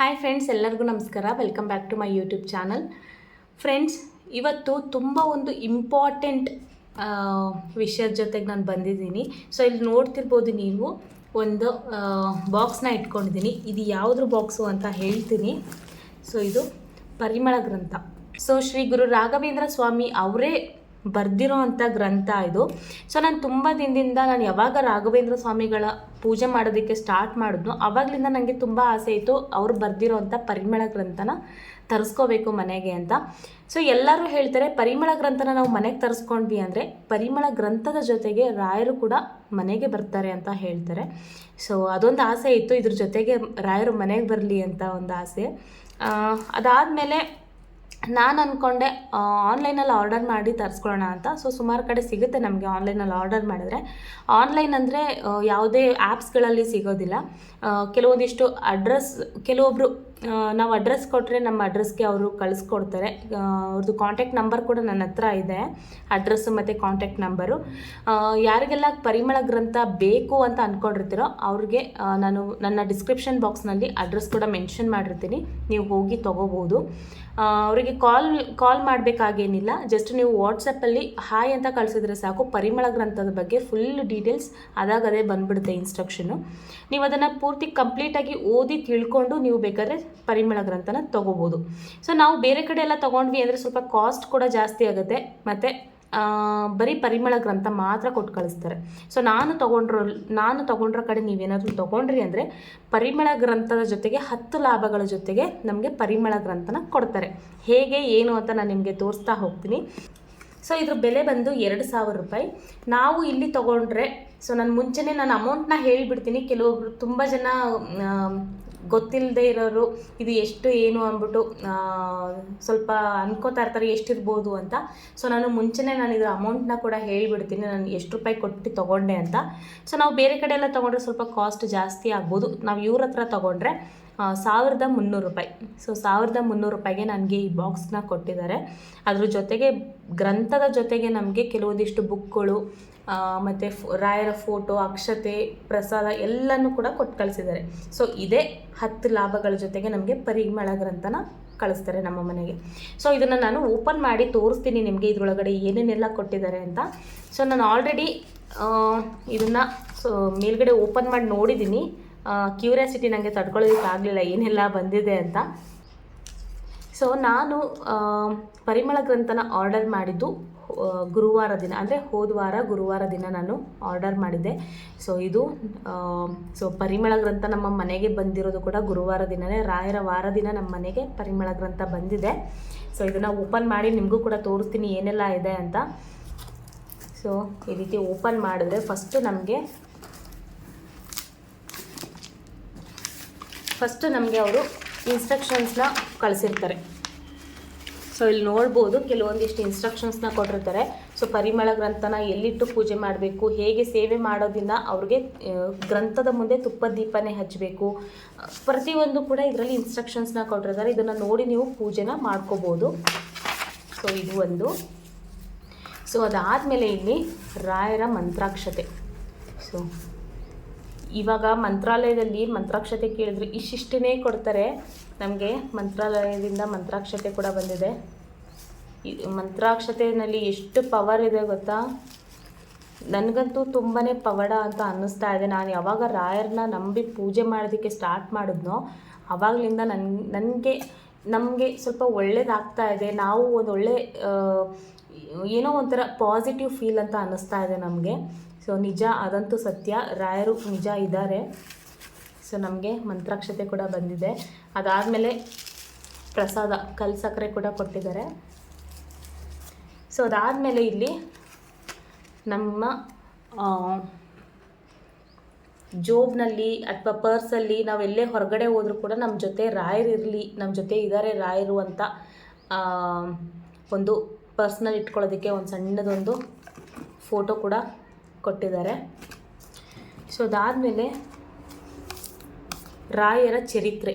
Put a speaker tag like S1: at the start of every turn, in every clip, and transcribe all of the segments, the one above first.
S1: Hi friends ಎಲ್ಲರಿಗೂ ನಮಸ್ಕಾರ. Welcome back to my YouTube channel friends ಇವತ್ತು ತುಂಬ ಒಂದು ಇಂಪಾರ್ಟೆಂಟ್ ವಿಷಯದ ಜೊತೆಗೆ ನಾನು ಬಂದಿದ್ದೀನಿ. ಸೊ ಇಲ್ಲಿ ನೋಡ್ತಿರ್ಬೋದು ನೀವು ಒಂದು ಬಾಕ್ಸ್ನ ಇಟ್ಕೊಂಡಿದ್ದೀನಿ. ಇದು ಯಾವುದ್ರ ಬಾಕ್ಸು ಅಂತ ಹೇಳ್ತೀನಿ. ಸೊ ಇದು ಪರಿಮಳ ಗ್ರಂಥ. ಸೊ ಶ್ರೀ ಗುರು ರಾಘವೇಂದ್ರ ಸ್ವಾಮಿ ಅವರೇ ಬರ್ದಿರೋ ಅಂಥ ಗ್ರಂಥ ಇದು. ಸೊ ನಾನು ತುಂಬ ದಿನದಿಂದ ನಾನು ಯಾವಾಗ ರಾಘವೇಂದ್ರ ಸ್ವಾಮಿಗಳ ಪೂಜೆ ಮಾಡೋದಕ್ಕೆ ಸ್ಟಾರ್ಟ್ ಮಾಡಿದ್ನೋ, ಅವಾಗಲಿಂದ ನನಗೆ ತುಂಬ ಆಸೆ ಇತ್ತು ಅವ್ರು ಬರ್ದಿರೋ ಅಂಥ ಪರಿಮಳ ಗ್ರಂಥನ ತರಿಸ್ಕೋಬೇಕು ಮನೆಗೆ ಅಂತ. ಸೊ ಎಲ್ಲರೂ ಹೇಳ್ತಾರೆ, ಪರಿಮಳ ಗ್ರಂಥನ ನಾವು ಮನೆಗೆ ತರಿಸ್ಕೊಂಡ್ವಿ ಅಂದರೆ ಪರಿಮಳ ಗ್ರಂಥದ ಜೊತೆಗೆ ರಾಯರು ಕೂಡ ಮನೆಗೆ ಬರ್ತಾರೆ ಅಂತ ಹೇಳ್ತಾರೆ. ಸೊ ಅದೊಂದು ಆಸೆ ಇತ್ತು, ಇದ್ರ ಜೊತೆಗೆ ರಾಯರು ಮನೆಗೆ ಬರಲಿ ಅಂತ ಒಂದು ಆಸೆ. ಅದಾದಮೇಲೆ ನಾನು ಅಂದ್ಕೊಂಡೆ ಆನ್ಲೈನಲ್ಲಿ ಆರ್ಡರ್ ಮಾಡಿ ತರಿಸ್ಕೊಳ್ಳೋಣ ಅಂತ. ಸೊ ಸುಮಾರು ಕಡೆ ಸಿಗುತ್ತೆ ನಮಗೆ ಆನ್ಲೈನಲ್ಲಿ ಆರ್ಡರ್ ಮಾಡಿದ್ರೆ. ಆನ್ಲೈನ್ ಅಂದರೆ ಯಾವುದೇ ಆ್ಯಪ್ಸ್ಗಳಲ್ಲಿ ಸಿಗೋದಿಲ್ಲ. ಕೆಲವೊಂದಿಷ್ಟು ಅಡ್ರೆಸ್ ಕೆಲವೊಬ್ಬರು ನಾವು ಅಡ್ರೆಸ್ ಕೊಟ್ಟರೆ ನಮ್ಮ ಅಡ್ರೆಸ್ಗೆ ಅವರು ಕಳಿಸ್ಕೊಡ್ತಾರೆ. ಅವ್ರದ್ದು ಕಾಂಟ್ಯಾಕ್ಟ್ ನಂಬರ್ ಕೂಡ ನನ್ನ ಹತ್ರ ಇದೆ. ಅಡ್ರೆಸ್ಸು ಮತ್ತು ಕಾಂಟ್ಯಾಕ್ಟ್ ನಂಬರು ಯಾರಿಗೆಲ್ಲ ಪರಿಮಳ ಗ್ರಂಥ ಬೇಕು ಅಂತ ಅಂದ್ಕೊಂಡಿರ್ತೀರೋ ಅವ್ರಿಗೆ ನಾನು ನನ್ನ ಡಿಸ್ಕ್ರಿಪ್ಷನ್ ಬಾಕ್ಸ್ನಲ್ಲಿ ಅಡ್ರೆಸ್ ಕೂಡ ಮೆನ್ಷನ್ ಮಾಡಿರ್ತೀನಿ. ನೀವು ಹೋಗಿ ತೊಗೋಬೋದು. ಅವರಿಗೆ ಕಾಲ್ ಕಾಲ್ ಮಾಡಬೇಕಾಗೇನಿಲ್ಲ. ಜಸ್ಟ್ ನೀವು ವಾಟ್ಸಪ್ಪಲ್ಲಿ ಹಾಯ್ ಅಂತ ಕಳಿಸಿದ್ರೆ ಸಾಕು. ಪರಿಮಳ ಗ್ರಂಥದ ಬಗ್ಗೆ ಫುಲ್ ಡೀಟೇಲ್ಸ್ ಅದಾಗದೇ ಬಂದ್ಬಿಡುತ್ತೆ ಇನ್ಸ್ಟ್ರಕ್ಷನು ನೀವು ಅದನ್ನು ಪೂರ್ತಿ ಕಂಪ್ಲೀಟಾಗಿ ಓದಿ ತಿಳ್ಕೊಂಡು ನೀವು ಬೇಕಾದ್ರೆ ಪರಿಮಳ ಗ್ರಂಥನ ತೊಗೋಬೋದು. ಸೊ ನಾವು ಬೇರೆ ಕಡೆ ಎಲ್ಲ ತೊಗೊಂಡ್ವಿ ಅಂದರೆ ಸ್ವಲ್ಪ ಕಾಸ್ಟ್ ಕೂಡ ಜಾಸ್ತಿ ಆಗುತ್ತೆ. ಮತ್ತು ಬರೀ ಪರಿಮಳ ಗ್ರಂಥ ಮಾತ್ರ ಕೊಟ್ಟು ಕಳಿಸ್ತಾರೆ. ಸೊ ನಾನು ತೊಗೊಂಡ್ರೋ, ನಾನು ತೊಗೊಂಡ್ರ ಕಡೆ ನೀವೇನಾದರೂ ತೊಗೊಂಡ್ರಿ ಅಂದರೆ ಪರಿಮಳ ಗ್ರಂಥದ ಜೊತೆಗೆ ಹತ್ತು ಲಾಭಗಳ ಜೊತೆಗೆ ನಮಗೆ ಪರಿಮಳ ಗ್ರಂಥನ ಕೊಡ್ತಾರೆ. ಹೇಗೆ, ಏನು ಅಂತ ನಾನು ನಿಮಗೆ ತೋರಿಸ್ತಾ ಹೋಗ್ತೀನಿ. ಸೊ ಇದ್ರ ಬೆಲೆ ಬಂದು ಎರಡು ಸಾವಿರ ರೂಪಾಯಿ. ನಾವು ಇಲ್ಲಿ ತೊಗೊಂಡ್ರೆ ಸೊ ನಾನು ಮುಂಚೆನೇ ನಾನು ಅಮೌಂಟ್ನ ಹೇಳಿಬಿಡ್ತೀನಿ. ಕೆಲವೊಬ್ರು ತುಂಬ ಜನ ಗೊತ್ತಿಲ್ಲದೆ ಇರೋರು, ಇದು ಎಷ್ಟು ಏನು ಅಂದ್ಬಿಟ್ಟು ಸ್ವಲ್ಪ ಅನ್ಕೋತಾ ಇರ್ತಾರೆ, ಎಷ್ಟಿರ್ಬೋದು ಅಂತ. ಸೊ ನಾನು ಮುಂಚೆನೇ ನಾನು ಇದರ ಅಮೌಂಟ್ನ ಕೂಡ ಹೇಳಿಬಿಡ್ತೀನಿ, ನಾನು ಎಷ್ಟು ರೂಪಾಯಿ ಕೊಟ್ಟು ತೊಗೊಂಡೆ ಅಂತ. ಸೊ ನಾವು ಬೇರೆ ಕಡೆ ಎಲ್ಲ ತೊಗೊಂಡ್ರೆ ಸ್ವಲ್ಪ ಕಾಸ್ಟ್ ಜಾಸ್ತಿ ಆಗ್ಬೋದು. ನಾವು ಇವ್ರ ಹತ್ರ ತೊಗೊಂಡ್ರೆ ಸಾವಿರದ ಮುನ್ನೂರು ರೂಪಾಯಿ. ಸೊ ಸಾವಿರದ ಮುನ್ನೂರು ರೂಪಾಯಿಗೆ ನನಗೆ ಈ ಬಾಕ್ಸ್ನ ಕೊಟ್ಟಿದ್ದಾರೆ. ಅದ್ರ ಜೊತೆಗೆ ಗ್ರಂಥದ ಜೊತೆಗೆ ನಮಗೆ ಕೆಲವೊಂದಿಷ್ಟು ಬುಕ್ಗಳು ಮತ್ತು ರಾಯರ ಫೋಟೋ, ಅಕ್ಷತೆ, ಪ್ರಸಾದ ಎಲ್ಲನೂ ಕೂಡ ಕೊಟ್ಟು ಕಳಿಸಿದ್ದಾರೆ. ಸೊ ಇದೇ ಹತ್ತು ಲಾಭಗಳ ಜೊತೆಗೆ ನಮಗೆ ಪರಿಮಳ ಗ್ರಂಥನ ಕಳಿಸ್ತಾರೆ ನಮ್ಮ ಮನೆಗೆ. ಸೊ ಇದನ್ನು ನಾನು ಓಪನ್ ಮಾಡಿ ತೋರಿಸ್ತೀನಿ ನಿಮಗೆ ಇದರೊಳಗಡೆ ಏನೇನೆಲ್ಲ ಕೊಟ್ಟಿದ್ದಾರೆ ಅಂತ. ಸೊ ನಾನು ಆಲ್ರೆಡಿ ಇದನ್ನು ಸೊ ಮೇಲ್ಗಡೆ ಓಪನ್ ಮಾಡಿ ನೋಡಿದ್ದೀನಿ. ಕ್ಯೂರಿಯಾಸಿಟಿ ನನಗೆ ತಡ್ಕೊಳ್ಳೋದಕ್ಕಾಗಲಿಲ್ಲ ಏನೆಲ್ಲ ಬಂದಿದೆ ಅಂತ. ಸೊ ನಾನು ಪರಿಮಳ ಗ್ರಂಥನ ಆರ್ಡರ್ ಮಾಡಿದ್ದು ಗುರುವಾರ ದಿನ, ಅಂದರೆ ಹೋದ ವಾರ, ಗುರುವಾರ ದಿನ ನಾನು ಆರ್ಡರ್ ಮಾಡಿದ್ದೆ. ಸೊ ಇದು ಸೊ ಪರಿಮಳ ಗ್ರಂಥ ನಮ್ಮ ಮನೆಗೆ ಬಂದಿರೋದು ಕೂಡ ಗುರುವಾರ ದಿನವೇ ರಾಯರ ವಾರ ದಿನ ನಮ್ಮ ಮನೆಗೆ ಪರಿಮಳ ಗ್ರಂಥ ಬಂದಿದೆ. ಸೊ ಇದನ್ನು ಓಪನ್ ಮಾಡಿ ನಿಮಗೂ ಕೂಡ ತೋರಿಸ್ತೀನಿ ಏನೆಲ್ಲ ಇದೆ ಅಂತ. ಸೊ ಈ ರೀತಿ ಓಪನ್ ಮಾಡಿದ್ರೆ ಫಸ್ಟು ನಮಗೆ ಫಸ್ಟ್ ನಮಗೆ ಅವರು ಇನ್ಸ್ಟ್ರಕ್ಷನ್ಸ್ನ ಕಳಿಸಿರ್ತಾರೆ. ಸೊ ಇಲ್ಲಿ ನೋಡ್ಬೋದು, ಕೆಲವೊಂದಿಷ್ಟು ಇನ್ಸ್ಟ್ರಕ್ಷನ್ಸ್ನ ಕೊಟ್ಟಿರ್ತಾರೆ. ಸೊ ಪರಿಮಳ ಗ್ರಂಥನ ಎಲ್ಲಿಟ್ಟು ಪೂಜೆ ಮಾಡಬೇಕು, ಹೇಗೆ ಸೇವೆ ಮಾಡೋದಿಂದ ಅವ್ರಿಗೆ ಗ್ರಂಥದ ಮುಂದೆ ತುಪ್ಪ ದೀಪನೇ ಹಚ್ಚಬೇಕು ಪ್ರತಿಯೊಂದು ಕೂಡ ಇದರಲ್ಲಿ ಇನ್ಸ್ಟ್ರಕ್ಷನ್ಸ್ನ ಕೊಟ್ಟಿರ್ತಾರೆ. ಇದನ್ನು ನೋಡಿ ನೀವು ಪೂಜೆನ ಮಾಡ್ಕೋಬೋದು. ಸೊ ಇದು ಒಂದು. ಸೊ ಅದಾದಮೇಲೆ ಇಲ್ಲಿ ರಾಯರ ಮಂತ್ರಾಕ್ಷತೆ. ಸೊ ಇವಾಗ ಮಂತ್ರಾಲಯದಲ್ಲಿ ಮಂತ್ರಾಕ್ಷತೆ ಕೇಳಿದ್ರೆ ಇಷ್ಟಿಷ್ಟೇ ಕೊಡ್ತಾರೆ. ನಮಗೆ ಮಂತ್ರಾಲಯದಿಂದ ಮಂತ್ರಾಕ್ಷತೆ ಕೂಡ ಬಂದಿದೆ. ಮಂತ್ರಾಕ್ಷತೆಯಲ್ಲಿ ಎಷ್ಟು ಪವರ್ ಇದೆ ಗೊತ್ತಾ? ನನಗಂತೂ ತುಂಬಾ ಪವಾಡ ಅಂತ ಅನ್ನಿಸ್ತಾ ಇದೆ. ನಾನು ಯಾವಾಗ ರಾಯರನ್ನ ನಂಬಿ ಪೂಜೆ ಮಾಡೋದಕ್ಕೆ ಸ್ಟಾರ್ಟ್ ಮಾಡಿದ್ನೋ ಆವಾಗಲಿಂದ ನನ್, ನನಗೆ, ನಮಗೆ ಸ್ವಲ್ಪ ಒಳ್ಳೇದಾಗ್ತಾ ಇದೆ. ನಾವು ಒಂದು ಒಳ್ಳೆ ಏನೋ ಒಂಥರ ಪಾಸಿಟಿವ್ ಫೀಲ್ ಅಂತ ಅನ್ನಿಸ್ತಾ ಇದೆ ನಮಗೆ. ಸೊ ನಿಜ ಅದಂತೂ ಸತ್ಯ. ರಾಯರು ನಿಜ ಇದ್ದಾರೆ. ಸೊ ನಮಗೆ ಮಂತ್ರಾಕ್ಷತೆ ಕೂಡ ಬಂದಿದೆ. ಅದಾದಮೇಲೆ ಪ್ರಸಾದ, ಕಲ್ ಸಕ್ಕರೆ ಕೂಡ ಕೊಟ್ಟಿದ್ದಾರೆ. ಸೊ ಅದಾದಮೇಲೆ ಇಲ್ಲಿ ನಮ್ಮ ಜೋಬ್ನಲ್ಲಿ ಅಥವಾ ಪರ್ಸಲ್ಲಿ ನಾವೆಲ್ಲೇ ಹೊರಗಡೆ ಹೋದರೂ ಕೂಡ ನಮ್ಮ ಜೊತೆ ರಾಯರು ಇರಲಿ ನಮ್ಮ ಜೊತೆ ಇದ್ದಾರೆ ರಾಯರು ಅಂತ ಒಂದು ಪರ್ಸ್ನಲ್ಲಿ ಇಟ್ಕೊಳ್ಳೋದಕ್ಕೆ ಒಂದು ಸಣ್ಣದೊಂದು ಫೋಟೋ ಕೂಡ ಕೊಟ್ಟಿದ್ದಾರೆ. ಸೊ ಅದಾದಮೇಲೆ ರಾಯರ ಚರಿತ್ರೆ.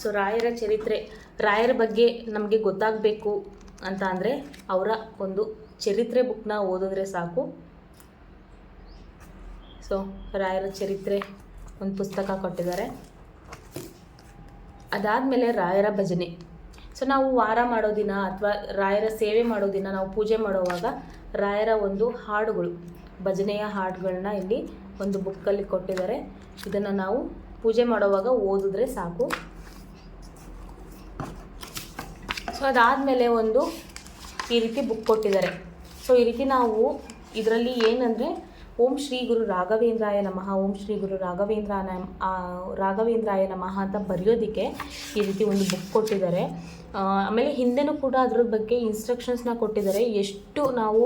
S1: ಸೊ ರಾಯರ ಚರಿತ್ರೆ, ರಾಯರ ಬಗ್ಗೆ ನಮಗೆ ಗೊತ್ತಾಗಬೇಕು ಅಂತ ಅಂದರೆ ಅವರ ಒಂದು ಚರಿತ್ರೆ ಬುಕ್ನ ಓದಿದ್ರೆ ಸಾಕು. ಸೊ ರಾಯರ ಚರಿತ್ರೆ ಒಂದು ಪುಸ್ತಕ ಕೊಟ್ಟಿದ್ದಾರೆ. ಅದಾದಮೇಲೆ ರಾಯರ ಭಜನೆ. ಸೊ ನಾವು ವಾರ ಮಾಡೋ ದಿನ ಅಥವಾ ರಾಯರ ಸೇವೆ ಮಾಡೋ ದಿನ ನಾವು ಪೂಜೆ ಮಾಡುವಾಗ ರಾಯರ ಒಂದು ಹಾಡುಗಳು, ಭಜನೆಯ ಹಾಡುಗಳನ್ನ ಇಲ್ಲಿ ಒಂದು ಬುಕ್ಕಲ್ಲಿ ಕೊಟ್ಟಿದ್ದಾರೆ. ಇದನ್ನು ನಾವು ಪೂಜೆ ಮಾಡುವಾಗ ಓದಿದ್ರೆ ಸಾಕು. ಸೊ ಅದಾದಮೇಲೆ ಒಂದು ಈ ರೀತಿ ಬುಕ್ ಕೊಟ್ಟಿದ್ದಾರೆ. ಸೊ ಈ ರೀತಿ ನಾವು ಇದರಲ್ಲಿ ಏನಂದರೆ ಓಂ ಶ್ರೀ ಗುರು ರಾಘವೇಂದ್ರಾಯ ನಮಃ, ಓಂ ಶ್ರೀ ಗುರು ರಾಘವೇಂದ್ರ ರಾಘವೇಂದ್ರಾಯ ನಮಃ ಅಂತ ಬರೆಯೋದಕ್ಕೆ ಈ ರೀತಿ ಒಂದು ಬುಕ್ ಕೊಟ್ಟಿದ್ದಾರೆ. ಆಮೇಲೆ ಹಿಂದೆನೂ ಕೂಡ ಅದ್ರ ಬಗ್ಗೆ ಇನ್ಸ್ಟ್ರಕ್ಷನ್ಸ್ನ ಕೊಟ್ಟಿದ್ದಾರೆ. ಎಷ್ಟು ನಾವು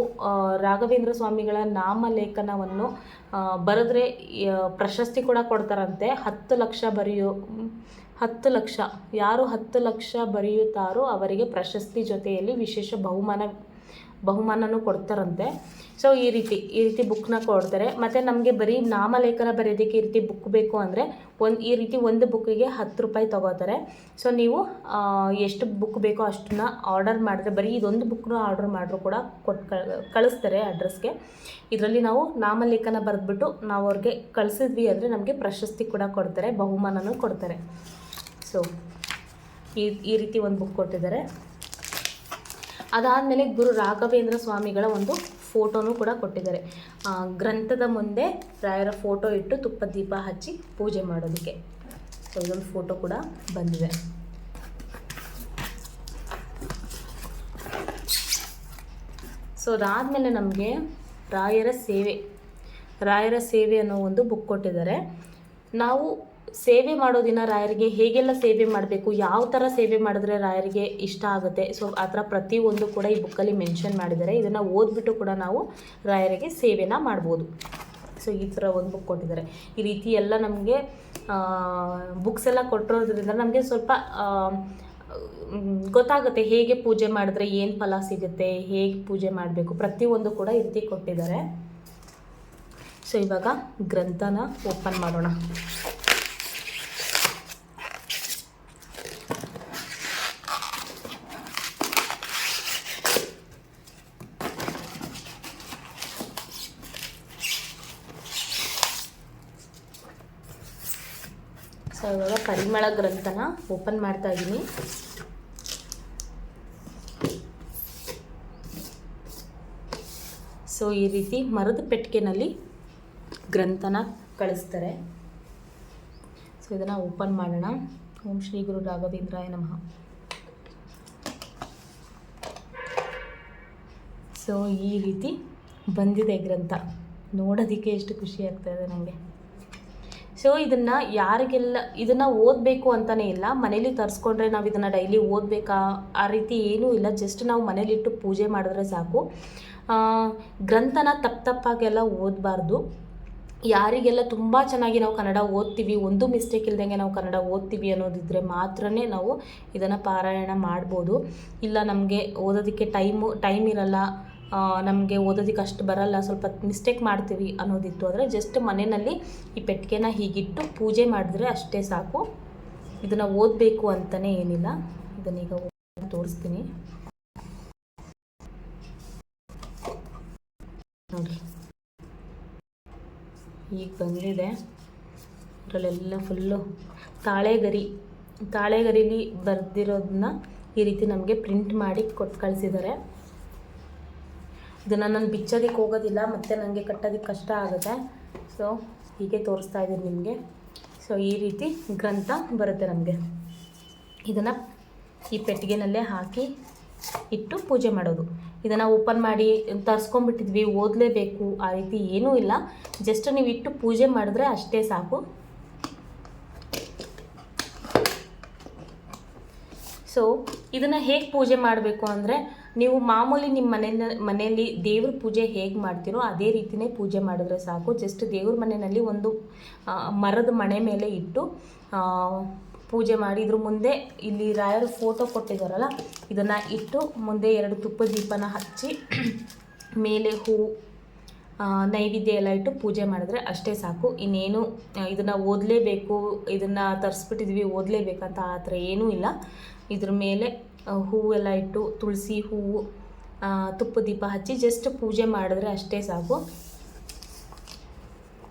S1: ರಾಘವೇಂದ್ರ ಸ್ವಾಮಿಗಳ ನಾಮಲೇಖನವನ್ನು ಲೇಖನವನ್ನು ಬರೆದ್ರೆ ಪ್ರಶಸ್ತಿ ಕೂಡ ಕೊಡ್ತಾರಂತೆ. ಹತ್ತು ಲಕ್ಷ ಬರೆಯೋ, ಹತ್ತು ಲಕ್ಷ, ಯಾರು ಹತ್ತು ಲಕ್ಷ ಬರೆಯುತ್ತಾರೋ ಅವರಿಗೆ ಪ್ರಶಸ್ತಿ ಜೊತೆಯಲ್ಲಿ ವಿಶೇಷ ಬಹುಮಾನ ಬಹುಮಾನನೂ ಕೊಡ್ತಾರಂತೆ. ಸೊ ಈ ರೀತಿ ಈ ರೀತಿ ಬುಕ್ನ ಕೊಡ್ತಾರೆ. ಮತ್ತು ನಮಗೆ ಬರೀ ನಾಮಲೇಖನ ಬರೆಯೋದಕ್ಕೆ ಈ ರೀತಿ ಬುಕ್ ಬೇಕು ಅಂದರೆ ಒಂದು, ಈ ರೀತಿ ಒಂದು ಬುಕ್ಕಿಗೆ ಹತ್ತು ರೂಪಾಯಿ ತೊಗೋತಾರೆ. ಸೊ ನೀವು ಎಷ್ಟು ಬುಕ್ ಬೇಕೋ ಅಷ್ಟನ್ನ ಆರ್ಡರ್ ಮಾಡಿದ್ರೆ, ಬರೀ ಇದೊಂದು ಬುಕ್ನ ಆರ್ಡರ್ ಮಾಡಿದ್ರು ಕೂಡ ಕೊಟ್ಟು ಕಳಿಸ್ತಾರೆ ಅಡ್ರೆಸ್ಗೆ ಇದರಲ್ಲಿ ನಾವು ನಾಮಲೇಖನ ಬರೆದ್ಬಿಟ್ಟು ನಾವು ಅವ್ರಿಗೆ ಕಳಿಸಿದ್ವಿ ಅಂದರೆ ನಮಗೆ ಪ್ರಶಸ್ತಿ ಕೂಡ ಕೊಡ್ತಾರೆ, ಬಹುಮಾನನೂ ಕೊಡ್ತಾರೆ. ಸೊ ಈ ಈ ರೀತಿ ಒಂದು ಬುಕ್ ಕೊಟ್ಟಿದ್ದಾರೆ. ಅದಾದಮೇಲೆ ಗುರು ರಾಘವೇಂದ್ರ ಸ್ವಾಮಿಗಳ ಒಂದು ಫೋಟೋನೂ ಕೂಡ ಕೊಟ್ಟಿದ್ದಾರೆ. ಗ್ರಂಥದ ಮುಂದೆ ರಾಯರ ಫೋಟೋ ಇಟ್ಟು ತುಪ್ಪ ದೀಪ ಹಚ್ಚಿ ಪೂಜೆ ಮಾಡೋದಕ್ಕೆ. ಸೊ ಇದೊಂದು ಫೋಟೋ ಕೂಡ ಬಂದಿದೆ. ಸೊ ಅದಾದಮೇಲೆ ನಮಗೆ ರಾಯರ ಸೇವೆ. ರಾಯರ ಸೇವೆ ಅನ್ನೋ ಒಂದು ಬುಕ್ ಕೊಟ್ಟಿದ್ದಾರೆ. ನಾವು ಸೇವೆ ಮಾಡೋ ದಿನ ರಾಯರಿಗೆ ಹೇಗೆಲ್ಲ ಸೇವೆ ಮಾಡಬೇಕು, ಯಾವ ಥರ ಸೇವೆ ಮಾಡಿದ್ರೆ ರಾಯರಿಗೆ ಇಷ್ಟ ಆಗುತ್ತೆ? ಸೊ ಆ ಥರ ಪ್ರತಿಯೊಂದು ಕೂಡ ಈ ಬುಕ್ಕಲ್ಲಿ ಮೆನ್ಷನ್ ಮಾಡಿದ್ದಾರೆ. ಇದನ್ನು ಓದ್ಬಿಟ್ಟು ಕೂಡ ನಾವು ರಾಯರಿಗೆ ಸೇವೆನ ಮಾಡ್ಬೋದು. ಸೊ ಈ ಥರ ಒಂದು ಬುಕ್ ಕೊಟ್ಟಿದ್ದಾರೆ. ಈ ರೀತಿ ಎಲ್ಲ ನಮಗೆ ಬುಕ್ಸ್ ಎಲ್ಲ ಕೊಟ್ಟಿರೋದ್ರಿಂದ ನಮಗೆ ಸ್ವಲ್ಪ ಗೊತ್ತಾಗುತ್ತೆ ಹೇಗೆ ಪೂಜೆ ಮಾಡಿದ್ರೆ ಏನು ಫಲ ಸಿಗುತ್ತೆ, ಹೇಗೆ ಪೂಜೆ ಮಾಡಬೇಕು. ಪ್ರತಿಯೊಂದು ಕೂಡ ಈ ರೀತಿ ಕೊಟ್ಟಿದ್ದಾರೆ. ಸೊ ಇವಾಗ ಗ್ರಂಥನ ಓಪನ್ ಮಾಡೋಣ ಸೊ ಇವಾಗ ಪರಿಮಳ ಗ್ರಂಥನ ಓಪನ್ ಮಾಡ್ತಾ ಇದ್ದೀನಿ. ಸೊ ಈ ರೀತಿ ಮರದ ಪೆಟ್ಟಿಗೆನಲ್ಲಿ ಗ್ರಂಥನ ಕಳಿಸ್ತಾರೆ. ಸೊ ಇದನ್ನು ಓಪನ್ ಮಾಡೋಣ. ಓಂ ಶ್ರೀ ಗುರು ರಾಘವೇಂದ್ರಾಯ ನಮಃ. ಸೊ ಈ ರೀತಿ ಬಂದಿದೆ ಗ್ರಂಥ. ನೋಡೋದಕ್ಕೆ ಎಷ್ಟು ಖುಷಿ ಆಗ್ತಾ ಇದೆ ನನಗೆ ಸೊ ಇದನ್ನು ಯಾರಿಗೆಲ್ಲ, ಇದನ್ನು ಓದಬೇಕು ಅಂತಲೇ ಇಲ್ಲ. ಮನೇಲಿ ತರಿಸ್ಕೊಂಡ್ರೆ ನಾವು ಇದನ್ನು ಡೈಲಿ ಓದಬೇಕಾ? ಆ ರೀತಿ ಏನೂ ಇಲ್ಲ. ಜಸ್ಟ್ ನಾವು ಮನೇಲಿಟ್ಟು ಪೂಜೆ ಮಾಡಿದ್ರೆ ಸಾಕು. ಗ್ರಂಥನ ತಪ್ಪು ತಪ್ಪಾಗೆಲ್ಲ ಓದಬಾರ್ದು. ಯಾರಿಗೆಲ್ಲ ತುಂಬ ಚೆನ್ನಾಗಿ ನಾವು ಕನ್ನಡ ಓದ್ತೀವಿ, ಒಂದು ಮಿಸ್ಟೇಕ್ ಇಲ್ದಂಗೆ ನಾವು ಕನ್ನಡ ಓದ್ತೀವಿ ಅನ್ನೋದಿದ್ರೆ ಮಾತ್ರನೇ ನಾವು ಇದನ್ನು ಪಾರಾಯಣ ಮಾಡ್ಬೋದು. ಇಲ್ಲ ನಮಗೆ ಓದೋದಕ್ಕೆ ಟೈಮು ಟೈಮ್ ಇರಲ್ಲ. ನಮಗೆ ಓದೋದಕ್ಕೆ ಅಷ್ಟು ಬರಲ್ಲ, ಸ್ವಲ್ಪ ಮಿಸ್ಟೇಕ್ ಮಾಡ್ತೀವಿ ಅನ್ನೋದಿತ್ತು. ಅಂದರೆ ಜಸ್ಟ್ ಮನೆಯಲ್ಲಿ ಈ ಪೆಟ್ಟಿಗೆನ ಹೀಗಿಟ್ಟು ಪೂಜೆ ಮಾಡಿದ್ರೆ ಅಷ್ಟೇ ಸಾಕು. ಇದನ್ನು ಓದಬೇಕು ಅಂತಲೇ ಏನಿಲ್ಲ. ಇದನ್ನೀಗ ತೋರಿಸ್ತೀನಿ. ನೋಡಿ. ಈಗ ಬಂದಿದೆ. ಅದರಲ್ಲೆಲ್ಲ ಫುಲ್ಲು ತಾಳೆಗರಿ. ತಾಳೆಗರಿಲಿ ಬರೆದಿರೋದನ್ನ ಈ ರೀತಿ ನಮಗೆ ಪ್ರಿಂಟ್ ಮಾಡಿ ಕೊಟ್ಟು ಕಳಿಸಿದ್ದಾರೆ. ಇದನ್ನು ನಾನು ಬಿಚ್ಚೋದಕ್ಕೆ ಹೋಗೋದಿಲ್ಲ, ಮತ್ತು ನನಗೆ ಕಟ್ಟೋದಕ್ಕೆ ಕಷ್ಟ ಆಗುತ್ತೆ. ಸೊ ಹೀಗೆ ತೋರಿಸ್ತಾ ಇದ್ದೀನಿ ನಿಮಗೆ. ಸೊ ಈ ರೀತಿ ಗ್ರಂಥ ಬರುತ್ತೆ ನಮಗೆ. ಇದನ್ನು ಈ ಪೆಟ್ಟಿಗೆನಲ್ಲೇ ಹಾಕಿ ಇಟ್ಟು ಪೂಜೆ ಮಾಡೋದು. ಇದನ್ನು ಓಪನ್ ಮಾಡಿ ತರಿಸ್ಕೊಂಡ್ಬಿಟ್ಟಿದ್ವಿ, ಓದಲೇಬೇಕು, ಆ ರೀತಿ ಏನೂ ಇಲ್ಲ. ಜಸ್ಟ್ ನೀವು ಇಟ್ಟು ಪೂಜೆ ಮಾಡಿದ್ರೆ ಅಷ್ಟೇ ಸಾಕು. ಸೊ ಇದನ್ನು ಹೇಗೆ ಪೂಜೆ ಮಾಡಬೇಕು ಅಂದರೆ ನೀವು ಮಾಮೂಲಿ ನಿಮ್ಮ ಮನೆಯ ಮನೆಯಲ್ಲಿ ದೇವ್ರ ಪೂಜೆ ಹೇಗೆ ಮಾಡ್ತೀರೋ ಅದೇ ರೀತಿಯೇ ಪೂಜೆ ಮಾಡಿದ್ರೆ ಸಾಕು. ಜಸ್ಟ್ ದೇವ್ರ ಮನೆಯಲ್ಲಿ ಒಂದು ಮರದ ಮಣೆ ಮೇಲೆ ಇಟ್ಟು ಪೂಜೆ ಮಾಡಿ. ಇದ್ರ ಮುಂದೆ ಇಲ್ಲಿ ರಾಯರು ಫೋಟೋ ಕೊಟ್ಟಿದ್ದಾರಲ್ಲ ಇದನ್ನು ಇಟ್ಟು ಮುಂದೆ ಎರಡು ತುಪ್ಪ ದೀಪನ ಹಚ್ಚಿ ಮೇಲೆ ಹೂ ನೈವೇದ್ಯ ಎಲ್ಲ ಇಟ್ಟು ಪೂಜೆ ಮಾಡಿದ್ರೆ ಅಷ್ಟೇ ಸಾಕು. ಇನ್ನೇನು ಇದನ್ನು ಓದಲೇಬೇಕು, ಇದನ್ನು ತರಿಸ್ಬಿಟ್ಟಿದ್ವಿ, ಓದಲೇಬೇಕಂತ ಆ ಥರ ಏನೂ ಇಲ್ಲ. ಇದ್ರ ಮೇಲೆ ಹೂವೆಲ್ಲ ಇಟ್ಟು ತುಳಸಿ ಹೂವು ತುಪ್ಪ ದೀಪ ಹಚ್ಚಿ ಜಸ್ಟ್ ಪೂಜೆ ಮಾಡಿದ್ರೆ ಅಷ್ಟೇ ಸಾಕು.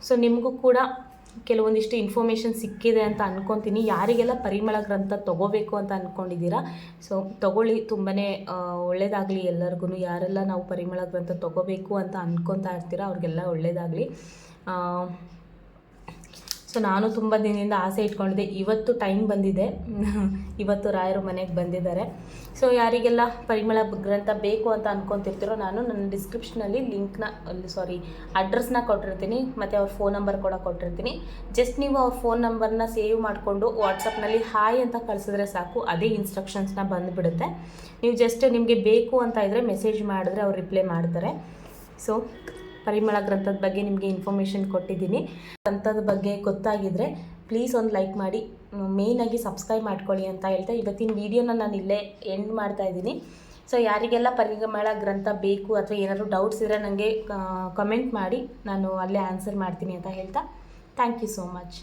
S1: ಸೊ ನಿಮಗೂ ಕೂಡ ಕೆಲವೊಂದಿಷ್ಟು ಇನ್ಫಾರ್ಮೇಷನ್ ಸಿಕ್ಕಿದೆ ಅಂತ ಅಂದ್ಕೊತೀನಿ ಯಾರಿಗೆಲ್ಲ ಪರಿಮಳ ಗ್ರಂಥ ತೊಗೋಬೇಕು ಅಂತ ಅಂದ್ಕೊಂಡಿದ್ದೀರಾ ಸೊ ತೊಗೊಳ್ಳಿ. ತುಂಬಾ ಒಳ್ಳೆಯದಾಗಲಿ ಎಲ್ಲರಿಗೂ ಯಾರೆಲ್ಲ ನಾವು ಪರಿಮಳ ಗ್ರಂಥ ತೊಗೋಬೇಕು ಅಂತ ಅಂದ್ಕೊತಾ ಇರ್ತೀರ ಅವ್ರಿಗೆಲ್ಲ ಒಳ್ಳೆಯದಾಗಲಿ ಸೊ ನಾನು ತುಂಬ ದಿನದಿಂದ ಆಸೆ ಇಟ್ಕೊಂಡಿದ್ದೆ. ಇವತ್ತು ಟೈಮ್ ಬಂದಿದೆ. ಇವತ್ತು ರಾಯರು ಮನೆಗೆ ಬಂದಿದ್ದಾರೆ. ಸೊ ಯಾರಿಗೆಲ್ಲ ಪರಿಮಳ ಗ್ರಂಥ ಬೇಕು ಅಂತ ಅಂದ್ಕೊತಿರ್ತೀರೋ ನಾನು ನನ್ನ ಡಿಸ್ಕ್ರಿಪ್ಷನಲ್ಲಿ ಲಿಂಕ್ನ ಸಾರಿ ಅಡ್ರೆಸ್ನ ಕೊಟ್ಟಿರ್ತೀನಿ. ಮತ್ತು ಅವ್ರ ಫೋನ್ ನಂಬರ್ ಕೂಡ ಕೊಟ್ಟಿರ್ತೀನಿ. ಜಸ್ಟ್ ನೀವು ಅವ್ರ ಫೋನ್ ನಂಬರ್ನ ಸೇವ್ ಮಾಡಿಕೊಂಡು ವಾಟ್ಸಪ್ನಲ್ಲಿ ಹಾಯ್ ಅಂತ ಕಳಿಸಿದ್ರೆ ಸಾಕು. ಅದೇ ಇನ್ಸ್ಟ್ರಕ್ಷನ್ಸ್ನ ಬಂದುಬಿಡುತ್ತೆ. ನೀವು ಜಸ್ಟ್ ನಿಮಗೆ ಬೇಕು ಅಂತ ಇದ್ದರೆ ಮೆಸೇಜ್ ಮಾಡಿದ್ರೆ ಅವ್ರು ರಿಪ್ಲೈ ಮಾಡ್ತಾರೆ. ಸೊ ಪರಿಮಳ ಗ್ರಂಥದ ಬಗ್ಗೆ ನಿಮಗೆ ಇನ್ಫಾರ್ಮೇಷನ್ ಕೊಟ್ಟಿದ್ದೀನಿ. ಗ್ರಂಥದ ಬಗ್ಗೆ ಗೊತ್ತಾಗಿದ್ದರೆ ಪ್ಲೀಸ್ ಒಂದು ಲೈಕ್ ಮಾಡಿ ಮೇಯ್ನಾಗಿ ಸಬ್ಸ್ಕ್ರೈಬ್ ಮಾಡ್ಕೊಳ್ಳಿ ಅಂತ ಹೇಳ್ತಾ ಇವತ್ತಿನ ವೀಡಿಯೋನ ನಾನು ಇಲ್ಲೇ ಎಂಡ್ ಮಾಡ್ತಾ ಇದ್ದೀನಿ. ಸೊ ಯಾರಿಗೆಲ್ಲ ಪರಿಮಳ ಗ್ರಂಥ ಬೇಕು ಅಥವಾ ಏನಾದರೂ ಡೌಟ್ಸ್ ಇದ್ದರೆ ನನಗೆ ಕಮೆಂಟ್ ಮಾಡಿ, ನಾನು ಅಲ್ಲೇ ಆನ್ಸರ್ ಮಾಡ್ತೀನಿ ಅಂತ ಹೇಳ್ತಾ. Thank you so much